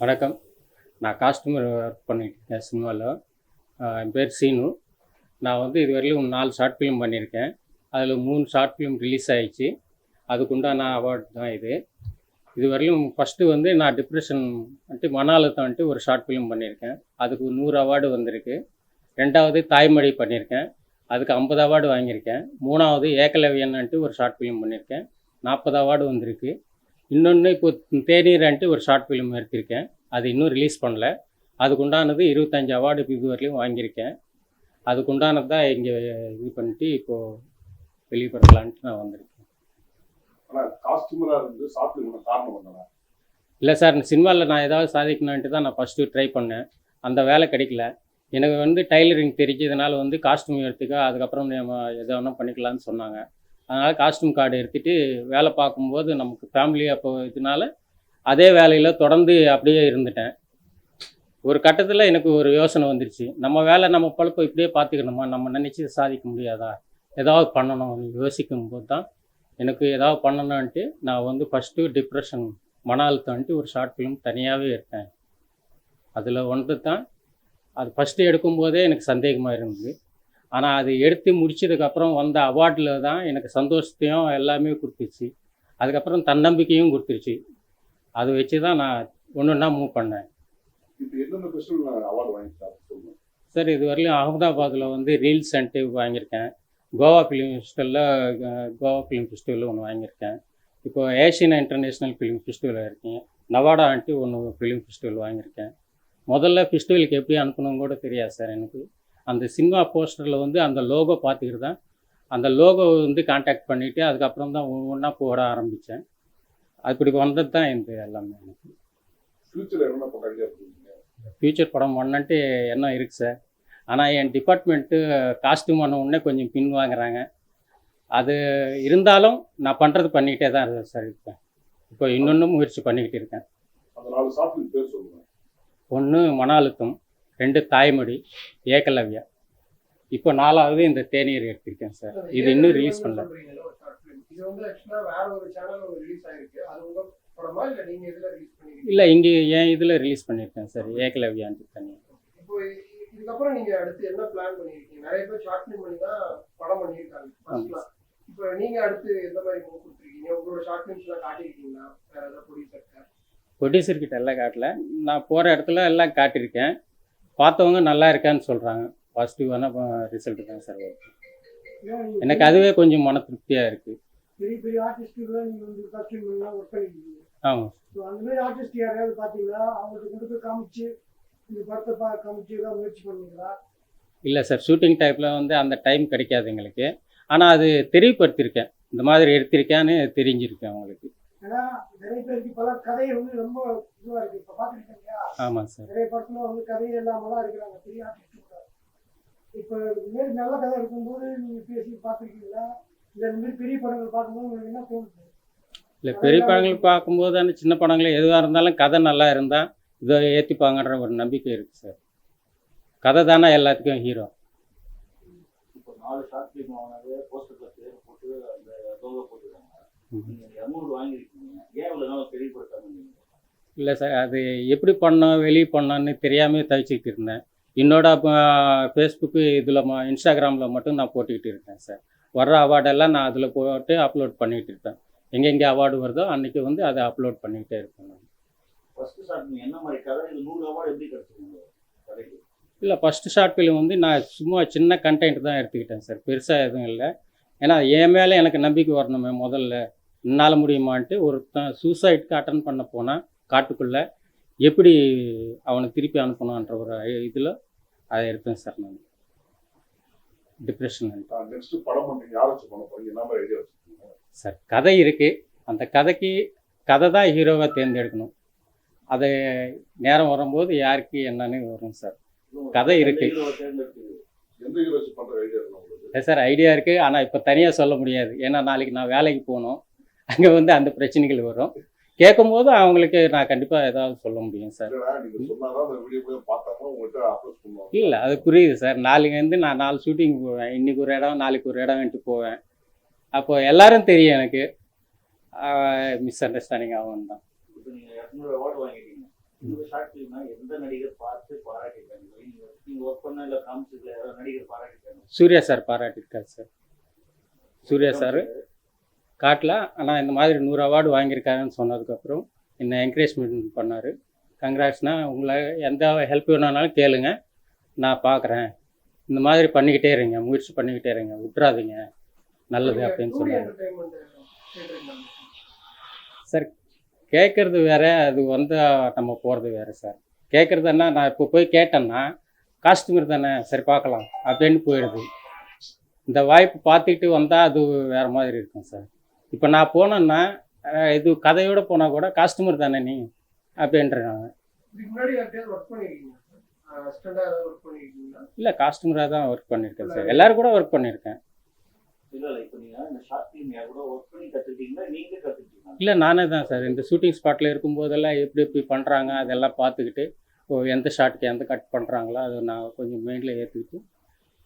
வணக்கம். நான் காஸ்டமர் ஒர்க் பண்ணிட்டுருக்கேன் சினிமாவில் என் பேர் சீனு. நான் வந்து இதுவரையிலும் நாலு ஷார்ட் ஃபிலிம் பண்ணியிருக்கேன். அதில் மூணு ஷார்ட் ஃபிலிம் ரிலீஸ் ஆகிடுச்சு அதுக்குண்டான அவார்டு தான் இது. இதுவரையிலும் ஃபஸ்ட்டு வந்து நான் டிப்ரெஷன் வந்துட்டு மன அழுத்தம் வந்துட்டு ஒரு ஷார்ட் ஃபிலிம் பண்ணியிருக்கேன். அதுக்கு நூறு அவார்டு வந்திருக்கு. ரெண்டாவது தாய்மொழி பண்ணியிருக்கேன். அதுக்கு ஐம்பது அவார்டு வாங்கியிருக்கேன். மூணாவது ஏகலவியன்ட்டு ஒரு ஷார்ட் ஃபிலிம் பண்ணியிருக்கேன். நாற்பது அவார்டு வந்திருக்கு. இன்னொன்று இப்போ தேநீரன்ட்டு ஒரு ஷார்ட் ஃபிலிம் எடுத்திருக்கேன். அது இன்னும் ரிலீஸ் பண்ணல. அதுக்குண்டானது இருபத்தஞ்சி அவார்டு வரையிலும் வாங்கியிருக்கேன். அதுக்குண்டானது தான் இங்கே இது பண்ணிட்டு இப்போது வெளிப்படுத்தலான்ட்டு நான் வந்திருக்கேன். இல்லை சார் சினிமாவில் நான் ஏதாவது சாதிக்கணுன்ட்டு தான் நான் ஃபஸ்ட்டு ட்ரை பண்ணேன். அந்த வேலை கிடைக்கல. எனக்கு வந்து டைலரிங் தெரிஞ்சதுனால வந்து காஸ்டியூம் எடுத்துக்க அதுக்கப்புறம் நம்ம எதை வேணால் பண்ணிக்கலாம்னு சொன்னாங்க. அதனால் காஸ்டியூம் கார்டு எடுத்துகிட்டு வேலை பார்க்கும்போது நமக்கு ஃபேமிலி அப்போ இதனால அதே வேலையில் தொடர்ந்து அப்படியே இருந்துட்டேன். ஒரு கட்டத்தில் எனக்கு ஒரு யோசனை வந்துருச்சு. நம்ம வேலை நம்ம பழப்பை இப்படியே பார்த்துக்கணுமா? நம்ம நினச்சி சாதிக்க முடியாதா? ஏதாவது பண்ணணும் யோசிக்கும் போது தான் எனக்கு ஏதாவது பண்ணணும்ன்ட்டு நான் வந்து ஃபஸ்ட்டு டிப்ரெஷன் மன அழுத்தம்ன்ட்டு ஒரு ஷார்ட் ஃபிலிம் தனியாகவே எடுத்தேன். அதில் ஒன்று தான் அது ஃபஸ்ட்டு எடுக்கும்போதே எனக்கு சந்தேகமாக இருந்தது. ஆனால் அது எடுத்து முடிச்சதுக்கப்புறம் வந்த அவார்டில் தான் எனக்கு சந்தோஷத்தையும் எல்லாமே கொடுத்துச்சு. அதுக்கப்புறம் தன்னம்பிக்கையும் கொடுத்துருச்சு. அதை வச்சு தான் நான் ஒன்று ஒன்றா மூவ் பண்ணேன். சார் இது வரையிலும் அகமதாபாத்தில் வந்து ரீல்ஸ் அன்ட்டு வாங்கியிருக்கேன். கோவா ஃபிலிம் ஃபெஸ்டிவலில் கோவா ஃபிலிம் ஃபெஸ்டிவலில் ஒன்று வாங்கியிருக்கேன். இப்போ ஏஷியன் இன்டர்நேஷ்னல் ஃபிலிம் ஃபெஸ்டிவலில் இருக்கேன். நவாடா ஆண்ட்டு ஒன்று ஃபிலிம் ஃபெஸ்டிவல் வாங்கியிருக்கேன். முதல்ல ஃபெஸ்டிவலுக்கு எப்படி அனுப்பணும் கூட தெரியாது சார் எனக்கு. அந்த சினிமா போஸ்டரில் வந்து அந்த லோகோ பார்த்துக்கிட்டு தான் அந்த லோகோ வந்து காண்டாக்ட் பண்ணிவிட்டு அதுக்கப்புறம் தான் ஒவ்வொன்றா போட ஆரம்பித்தேன் அப்படி வந்தது தான் இந்த எல்லாமே. எனக்கு என்ன ஃப்யூச்சர் படம் பண்ணன்ட்டு எண்ணம் இருக்குது சார். ஆனால் என் டிபார்ட்மெண்ட்டு காஸ்டியூம் பண்ண உடனே கொஞ்சம் பின் வாங்குறாங்க. அது இருந்தாலும் நான் பண்ணுறது பண்ணிக்கிட்டே தான் இருக்கேன் சார் இருக்கேன் இப்போ இன்னொன்றும் முயற்சி பண்ணிக்கிட்டு இருக்கேன். ஒன்று மன அழுத்தம் ரெண்டு தாய்மொழி ஏகலவ்யா. இப்போ நாலாவது இந்த தேநீர் எடுத்திருக்கேன் சார். இது இன்னும் ரிலீஸ் பண்ணல. இல்ல இங்கே என் இதில் ரிலீஸ் பண்ணியிருக்கேன் சார். இதுக்கப்புறம் நீங்க அடுத்து என்ன பிளான் பண்ணிருக்கீங்க? நிறைய பேர் ஷார்ட் ஃபிலிம் பண்ணி தான் படம் பண்ணியிருக்காங்க. ஃபர்ஸ்ட்லாம் இப்போ நீங்க அடுத்து எந்த மாதிரி மூவ் கொடுத்துருக்கீங்க? உங்களோட ஷார்ட் ஃபிலிம்ஸ் எல்லாம் காட்டியிருக்கீங்களா? வேற ஏதாவது ப்ரொடியூசர்கிட்ட ப்ரொடியூசர்கிட்ட எல்லாம் காட்டல. நான் போகிற இடத்துல எல்லாம் காட்டியிருக்கேன். பார்த்தவங்க நல்லா இருக்கான்னு சொல்கிறாங்க பாசிட்டிவான ரிசல்ட் தான் சார் வருது எனக்கு அதுவே கொஞ்சம் மன திருப்தியாக இருக்குது பெரிய பெரிய வந்து ஒர்க் பண்ணிருக்கீங்க. ஆமாம் ஸோ அந்த மாதிரி ஆர்டிஸ்ட் யாரையாவது பார்த்தீங்களா? அவங்களுக்கு கொண்டு போய் காமிச்சு இந்த படத்தை பா காமிச்சு ஏதாவது முயற்சி பண்ணீங்களா? இல்லை சார் ஷூட்டிங் டைப்பில் வந்து அந்த டைம் கிடைக்காது எங்களுக்கு. ஆனால் அது தெரியப்படுத்தியிருக்கேன் இந்த மாதிரி எடுத்திருக்கேன்னு தெரிஞ்சிருக்கேன் அவங்களுக்கு. ஏன்னா நிறைய பேருக்கு இப்பெல்லாம் கதை வந்து ரொம்ப இதுவா இருக்கு. இப்ப இல்லையா ஆமாம் சார் நிறைய படத்துல வந்து கதை இல்லாம தான் இருக்கிறாங்க. பெரிய ஆர்டிஸ்ட் கூட. இப்ப இந்த மாதிரி நல்ல கதை இருக்கும்போது நீங்க பேசி பாத்துருக்கீங்களா இல்ல இந்த மாதிரி பெரிய படங்கள் பார்க்கும்போது உங்களுக்கு என்ன தோணுது? இல்லை பெரிய படங்கள் பார்க்கும்போது அந்த சின்ன படங்கள் எதுவாக இருந்தாலும் கதை நல்லா இருந்தால் இதை ஏற்றிப்பாங்கன்ற ஒரு நம்பிக்கை இருக்குது சார் கதை தானே எல்லாத்துக்கும் ஹீரோ இப்போ நாலு ஷார்ட் ஃபிலிம் வாங்கினது போஸ்டர்ல பேர் போட்டு அந்த லோகோ போட்டுருக்காங்க இல்லை சார் அது எப்படி பண்ணோம் வெளியே பண்ணோன்னு தெரியாமல் தவிச்சிக்கிட்டு இருந்தேன். என்னோட ஃபேஸ்புக்கு இதில் இன்ஸ்டாகிராமில் மட்டும் நான் போட்டுக்கிட்டு இருக்கேன் சார். வர்ற அவார்டெல்லாம் நான் அதில் போட்டு அப்லோட் பண்ணிக்கிட்டு இருப்பேன். எங்கெங்கே அவார்டு வருதோ அன்றைக்கி வந்து அதை அப்லோட் பண்ணிக்கிட்டே இருப்பேன் நான். இல்லை ஃபஸ்ட்டு ஷார்ட் ஃபிலிம் வந்து நான் சும்மா சின்ன கண்டென்ட் தான் எடுத்துக்கிட்டேன் சார். பெருசாக எதுவும் இல்லை. ஏன்னா என் மேலே எனக்கு நம்பிக்கை வரணுமே முதல்ல. என்னால் முடியுமான்ட்டு ஒருத்தன் சூசைட்க்கு அட்டன் பண்ண போனால் காட்டுக்குள்ளே எப்படி அவனை திருப்பி அனுப்பணுன்ற ஒரு இதில் அதை எடுத்தேன் சார் நான். டிப்ரெஷன் சார் கதை இருக்குது அந்த கதைக்கு கதை தான் ஹீரோவை தேர்ந்தெடுக்கணும். அது நேரம் வரும்போது யாருக்கு என்னன்னு வரும் சார். கதை இருக்கு. சார் ஐடியா இருக்குது ஆனால் இப்போ தனியாக சொல்ல முடியாது. ஏன்னா நாளைக்கு நான் வேலைக்கு போகணும். அங்கே வந்து அந்த பிரச்சனைகள் வரும். கேட்கும்போது அவங்களுக்கு நான் கண்டிப்பாக ஏதாவது சொல்ல முடியும் சார். இல்லை அது புரியுது சார். நாளைக்கு வந்து நான் நாலு ஷூட்டிங் போவேன். இன்னைக்கு ஒரு இடம் நாளைக்கு ஒரு இடம் வந்துட்டு போவேன். அப்போ எல்லாரும் தெரியும் எனக்கு. மிஸ் அண்டர்ஸ்டாண்டிங் ஆகும் தான். சூர்யா சார் பாராட்டியிருக்காரு சார். சூர்யா சார். காட்டல ஆனால் இந்த மாதிரி நூறு அவார்டு வாங்கியிருக்காருன்னு சொன்னதுக்கப்புறம் என்னை என்கரேஜ்மெண்ட் பண்ணார். கங்க்ராட்ஸ்னா உங்களை எந்த ஹெல்ப் வேணும்னாலும் கேளுங்க. நான் பார்க்குறேன் இந்த மாதிரி பண்ணிக்கிட்டே இருங்க. முயற்சி பண்ணிக்கிட்டே இருங்க. விட்றாதீங்க நல்லது அப்படின்னு சொன்னார். கேட்டிருக்காங்க சார் கேட்குறது வேற அது வந்து நம்ம போகிறது வேற சார் கேட்குறதுன்னா நான் இப்போ போய் கேட்டேன்னா காஸ்டியூமர் தானே சரி பார்க்கலாம் அப்படின்னு போயிடுது. இந்த வாய்ப்பு பார்த்துக்கிட்டு வந்தால் அது வேற மாதிரி இருக்கும் சார் இப்போ நான் போனேன்னா இது கதையோட போனால் கூட காஸ்டியூமர் தானே நீ அப்படின்றாங்க. இல்லை காஸ்டியூமராக தான் ஒர்க் பண்ணியிருக்கேன் சார் எல்லாரும் கூட ஒர்க் பண்ணியிருக்கேன் இல்ல இல்ல இப்போ நீங்க இந்த ஷார்ட் ஃபிலிம் யார் கூட ஒர்க் பண்ணி கத்துக்கிட்டீங்களா? நீங்களே கத்துக்கிட்டீங்களா? இல்லை நானே தான் சார் இந்த ஷூட்டிங் ஸ்பாட்டில் இருக்கும்போதெல்லாம் எப்படி எப்படி பண்ணுறாங்க அதெல்லாம் பார்த்துக்கிட்டு ஓ எந்த ஷாட்டுக்கு எந்த கட் பண்ணுறாங்களோ அதை நான் கொஞ்சம் மெயினில் ஏற்றுக்கிட்டு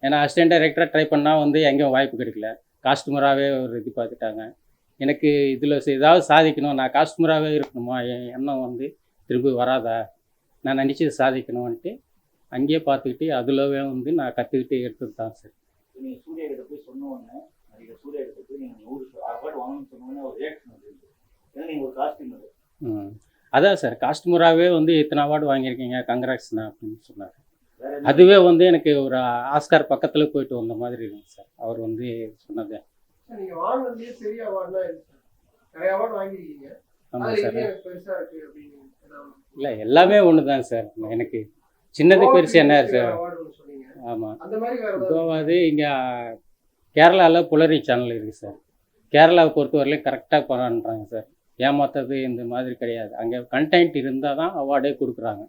ஏன்னா அசிஸ்டன்ட் டைரக்டராக ட்ரை பண்ணால் வந்து எங்கேயும் வாய்ப்பு கிடைக்கல. காஸ்டமராகவே ஒரு இது பார்த்துட்டாங்க. எனக்கு இதில் ஏதாவது சாதிக்கணும். நான் காஸ்டமராகவே இருக்கணுமா? என் எண்ணம் வந்து திரும்பி வராதா? நான் நினச்சது சாதிக்கணும்ன்ட்டு அங்கேயே பார்த்துக்கிட்டு அதுலவே வந்து நான் கற்றுக்கிட்டு எடுத்தது தான் சார் இப்ப நீங்க சூர்யா கிட்ட போய் சொன்ன உடனே நடிகர் சூர்யா கிட்ட போய் நீங்க நூறு அவார்டு வாங்கணும்னு சொன்ன உடனே ஒரு ரியாக்ஷன் வந்துருக்கு ஏன்னா நீங்க ஒரு காஸ்டியூம் ம் அதான் சார் காஸ்டமராகவே வந்து இத்தனை அவார்டு வாங்கியிருக்கீங்க கங்க்ராட்ஸ்ண்ணா அப்படின்னு சொன்னார் அதுவே வந்து எனக்கு ஒரு ஆஸ்கார் பக்கத்தில் போயிட்டு வந்த மாதிரி இருக்கும் சார் அவர் வந்து சொன்னது ஆமாம் சார் இது இல்லை எல்லாமே ஒன்று தான் சார் எனக்கு சின்னது பெருசு என்ன சார் ஆமாம் இப்போவாது இங்கே கேரளாவில் புலரி சேனல் இருக்குது சார் கேரளாவை பொறுத்தவரையிலும் கரெக்டாக பண்ணுறாங்க சார் ஏமாத்துறது இந்த மாதிரி கிடையாது. அங்கே கண்டென்ட் இருந்தால் தான் அவார்டே கொடுக்குறாங்க.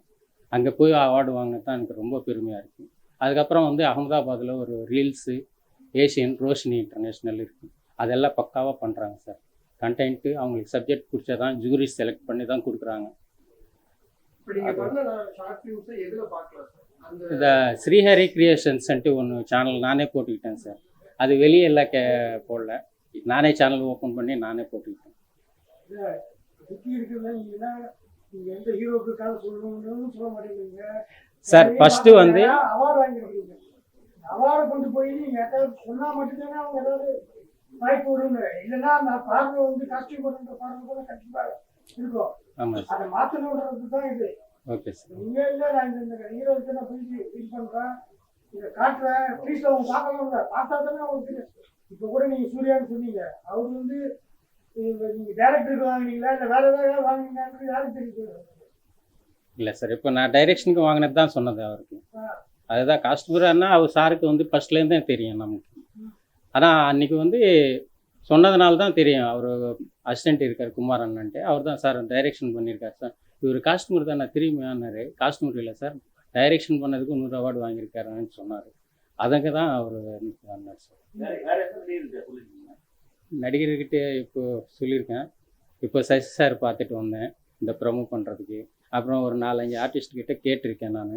அங்கே போய் அவார்டு வாங்கினது தான் எனக்கு ரொம்ப பெருமையாக இருக்குது அதுக்கப்புறம் வந்து அகமதாபாத்தில் ஒரு ரீல்ஸு ஏஷியன் ரோஷினி இன்டர்நேஷ்னல் இருக்குது அதெல்லாம் பக்காவாக பண்ணுறாங்க சார் கண்டென்ட்டு அவங்களுக்கு சப்ஜெக்ட் பிடிச்சா தான் ஜூரி செலக்ட் பண்ணி தான் கொடுக்குறாங்க இந்த ஸ்ரீஹரி கிரியேஷன்ஸ்ன்ட்டு ஒன்று சேனல் நானே போட்டுக்கிட்டேன் சார் அது வெளியே எல்லாம் கே போடல. நானே சேனல் ஓப்பன் பண்ணி நானே போட்டுக்கிட்டேன். சார் ஃபர்ஸ்ட் வந்து அவார்டு கொண்டு போய் நீங்க ஏதாவது சொன்னா மட்டும்தானே அவங்க ஏதாவது வாய்ப்பு விடுங்க இல்லைன்னா நான் பார்வை வந்து காஸ்டியூம் போடுற பார்வை கூட கண்டிப்பா இருக்கும் ஆமாம் அதை தான் இது. Okay sir. இல்ல நான் இந்த- இந்த ஹீரோ நான் போய் ஃபீல் பண்றேன்? இதை காட்டுறேன் ப்ளீஸ் அவங்க பார்க்கணும்ல பார்த்தா தானே அவங்களுக்கு இப்போ கூட நீங்க சூர்யான்னு சொன்னீங்க. அவர் வந்து இந்த நீங்க டேரக்டருக்கு வாங்குனீங்களா இல்லை வேற ஏதாவது வாங்குனீங்களான்னு யாருக்கு தெரியும் இல்லை சார் இப்போ நான் டைரெக்ஷனுக்கு வாங்கினது தான் சொன்னது அவருக்கு. அதுதான் காஸ்டமர்னா அவர் சாருக்கு வந்து ஃபர்ஸ்ட்லேருந்தே தெரியும் நமக்கு. ஆனால் அன்னைக்கு வந்து சொன்னதுனால தான் தெரியும். அவர் அசிஸ்டன்ட் இருக்கார் குமார் அண்ணன்ட்டு அவர் தான் சார் டைரெக்ஷன் பண்ணியிருக்காரு சார் இவர் காஸ்டமர் தான் நான் தெரியுமான்னாரு காஸ்டமர் இல்லை சார் டைரெக்ஷன் பண்ணதுக்கு நூறு அவார்டு வாங்கியிருக்காருன்னு சொன்னார். அதுக்கு தான் அவர் வந்தார் சார். வேற வேற எந்த நடிகர் சொல்லிருக்கீங்க? நடிகர்கிட்ட இப்போ சொல்லியிருக்கேன். இப்போ சசி சார் பார்த்துட்டு வந்தேன் இந்த ப்ரமோ பண்ணுறதுக்கு அப்புறம் ஒரு நாலஞ்சு ஆர்டிஸ்ட் கிட்ட கேட்டிருக்கேன் நான்.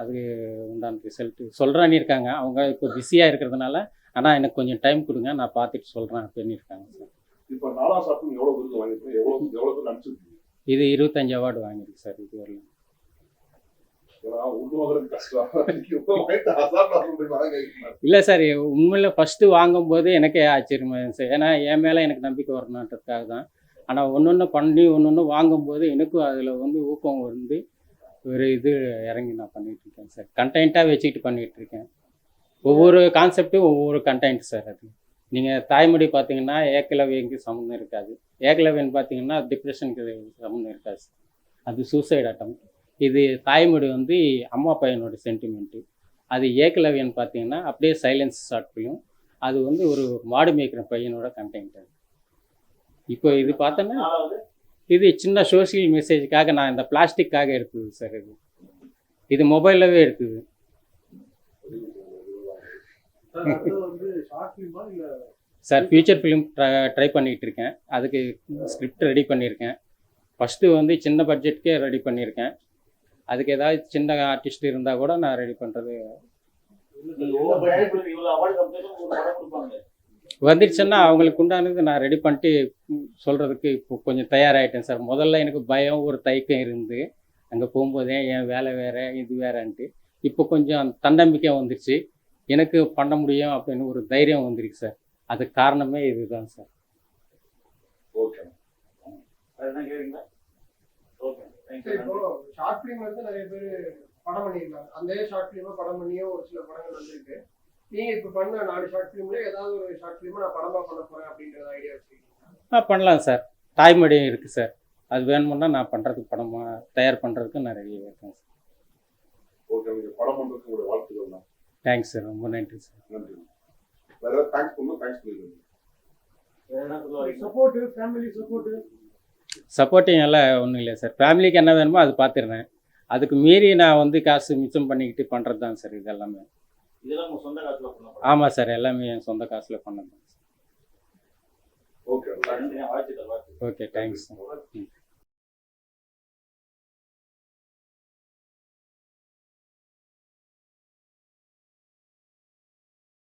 அதுக்கு உண்டான ரிசல்ட்டு சொல்கிறேன்னு இருக்காங்க. அவங்க இப்போ பிஸியாக இருக்கிறதுனால ஆனால் எனக்கு கொஞ்சம் டைம் கொடுங்க நான் பார்த்துட்டு சொல்கிறேன் அப்படின்னு இருக்காங்க சார். இப்ப நாலாம் சாப்பிட்டு எவ்வளவு பேர் நடிச்சிருக்கீங்க? இது இருபத்தஞ்சு அவார்டு வாங்கியிருக்கு சார் இது வரலாம் இல்லை சார் உண்மையில் ஃபஸ்ட்டு வாங்கும்போது எனக்கே ஆச்சரியமாக இருந்துச்சு. ஏன்னா என் மேலே எனக்கு நம்பிக்கை வரணுன்றதுக்காக தான். ஆனால் ஒன்று ஒன்று பண்ணி ஒன்று ஒன்று வாங்கும்போது எனக்கும் அதில் வந்து ஊக்கம் வந்து ஒரு இது இறங்கி நான் பண்ணிட்டு இருக்கேன் சார். கண்டென்ட்டாக வச்சுக்கிட்டு பண்ணிகிட்டு இருக்கேன். ஒவ்வொரு கான்செப்ட்டும் ஒவ்வொரு கண்டென்ட் சார் அது. நீங்கள் தாய்மொழி பார்த்தீங்கன்னா ஏக்கலவியங்கு சம்மந்தம் இருக்காது. ஏக்கலவியன் பார்த்தீங்கன்னா டிப்ரெஷனுக்கு சம்மந்தம் இருக்காது சார். அது சூசைட் அட்டம் இது தாய்மொழி வந்து அம்மா பையனோட சென்டிமெண்ட்டு அது ஏக்கலவியன் பார்த்தீங்கன்னா அப்படியே சைலன்ஸ் ஷார்ட் ஃபிலிம் அது வந்து ஒரு மாடு மேய்க்கிற பையனோட கண்டென்ட் அது இப்போ இது பார்த்தோன்னா இது சின்ன சோஷியல் மெசேஜுக்காக நான் இந்த பிளாஸ்டிக்காக எடுத்தது சார் இது. இது மொபைலவே எடுத்தது சார் ஃபியூச்சர் ஃபிலிம் ட்ரை பண்ணிகிட்டு இருக்கேன். அதுக்கு ஸ்கிரிப்ட் ரெடி பண்ணியிருக்கேன் ஃபஸ்ட்டு வந்து சின்ன பட்ஜெட்கே ரெடி பண்ணியிருக்கேன் அதுக்கு ஏதாவது சின்ன ஆர்டிஸ்ட் இருந்தால் கூட நான் ரெடி பண்ணுறது வந்துடுச்சுன்னா அவங்களுக்கு உண்டானது நான் ரெடி பண்ணிட்டு சொல்கிறதுக்கு இப்போ கொஞ்சம் தயாராகிட்டேன் சார். முதல்ல எனக்கு பயம் ஒரு தயக்கம் இருந்து அங்கே போகும்போதே என் வேலை வேறு இது வேறன்ட்டு. இப்போ கொஞ்சம் தன்னம்பிக்கை வந்துருச்சு. எனக்கு பண்ண முடியும் அப்படின்னு ஒரு தைரியம் வந்துருக்கு சார். அதுக்கு காரணமே இதுதான் சார். ஓகே. என்ன கேட்குறீங்களா ஓகே சரி தேங்க்யூ இப்போ ஷார்ட் ஃபிலிம் வந்து நிறைய பேர் படம் பண்ணியிருக்காங்க. அந்த ஷார்ட் ஃபிலிமா படம் பண்ணியோ ஒரு சில படங்கள் வந்திருக்கு. நீங்க இப்ப பண்ண நாலு ஷார்ட் ஃபிலிம்ல ஏதாவது ஒரு ஷார்ட் ஃபிலிமா நான் படமா பண்ண போறேன் அப்படின்ற ஐடியா வச்சிருக்கீங்க ஆ பண்ணலாம் சார் தாய்மொழியும் இருக்குது சார் அது வேணுமுன்னா நான் பண்ணுறதுக்கு படமாக தயார் பண்ணுறதுக்கு நான் ரெடியாக இருக்கேன் சார் ஓகே நீங்க படம் பண்றதுக்கு உங்களுடைய வாழ்த்துக்கள் தேங்க்ஸ் சார் ரொம்ப நன்றி சார் நன்றி. வேற தேங்க்ஸ் பண்ணணும் தேங்க்ஸ் வரீங்க சப்போர்ட்டு ஃபேமிலி சப்போர்ட்டு சப்போர்ட்டிங் எல்லாம் ஒன்றும் இல்லை சார். ஃபேமிலிக்கு என்ன வேணுமோ அது பார்த்துடுறேன் அதுக்கு மீறி நான் வந்து காசு மிச்சம் பண்ணிக்கிட்டு பண்ணுறது தான் சார் இது எல்லாமே இதெல்லாம் உங்கள் சொந்த காசில் பண்ண போகிறோம் ஆமாம் சார் எல்லாமே என் சொந்த காசில் பண்ணது ஓகே ஓகே தேங்க்ஸ்